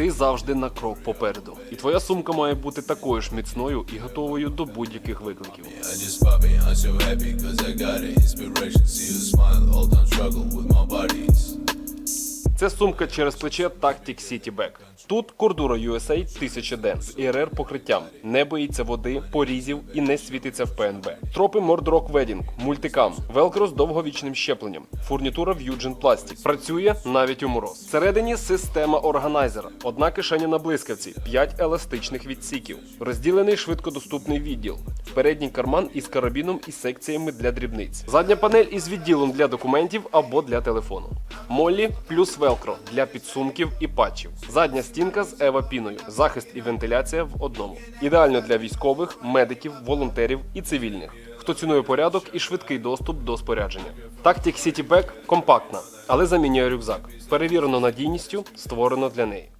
Ти завжди на крок попереду. І твоя сумка має бути такою ж міцною і готовою до будь-яких викликів. I Це сумка через плече Tactic City Bag. Тут Cordura USA 1000 ден з ІРР покриттям, не боїться води, порізів і не світиться в ПНБ. Тропи Mordrock Wedding, мультикам, велкро з довговічним щепленням, фурнітура Fusion Plastic. Працює навіть у мороз. Всередині система органайзера, одна кишеня на блискавці, 5 еластичних відсіків, розділений швидкодоступний відділ, передній карман із карабіном і секціями для дрібниць, задня панель із відділом для документів або для телефону. Моллі плюс велкро для підсумків і патчів. Задня стінка з ева піною, захист і вентиляція в одному. Ідеально для військових, медиків, волонтерів і цивільних. Хто цінує порядок і швидкий доступ до спорядження. Tactic City Bag компактна, але замінює рюкзак. Перевірено надійністю, створено для неї.